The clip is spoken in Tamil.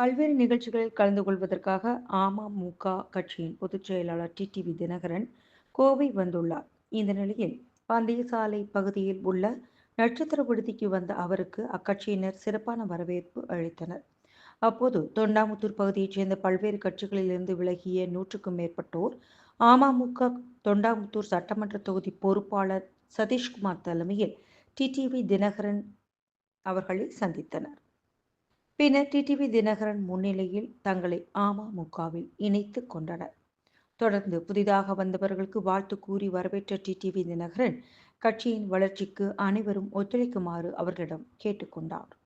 பல்வேறு நிகழ்ச்சிகளில் கலந்து கொள்வதற்காக அமமுக கட்சியின் பொதுச் செயலாளர் டிடிவி தினகரன் கோவை வந்துள்ளார். இந்த நிலையில் பந்தயசாலை பகுதியில் உள்ள நட்சத்திர விடுதிக்கு வந்த அவருக்கு அக்கட்சியினர் சிறப்பான வரவேற்பு அளித்தனர். அப்போது தொண்டாமுத்தூர் பகுதியைச் சேர்ந்த பல்வேறு கட்சிகளிலிருந்து விலகிய நூற்றுக்கும் மேற்பட்டோர் அமமுக தொண்டாமுத்தூர் சட்டமன்ற தொகுதி பொறுப்பாளர் சதீஷ்குமார் தலைமையில் டிடிவி தினகரன் அவர்களை சந்தித்தனர். பின்னர் டிடிவி தினகரன் முன்னிலையில் தங்களை அமமுகவில் இணைத்து கொண்டனர். தொடர்ந்து புதிதாக வந்தவர்களுக்கு வாழ்த்து கூறி வரவேற்ற டிடிவி தினகரன் கட்சியின் வளர்ச்சிக்கு அனைவரும் ஒத்துழைக்குமாறு அவர்களிடம் கேட்டுக்கொண்டார்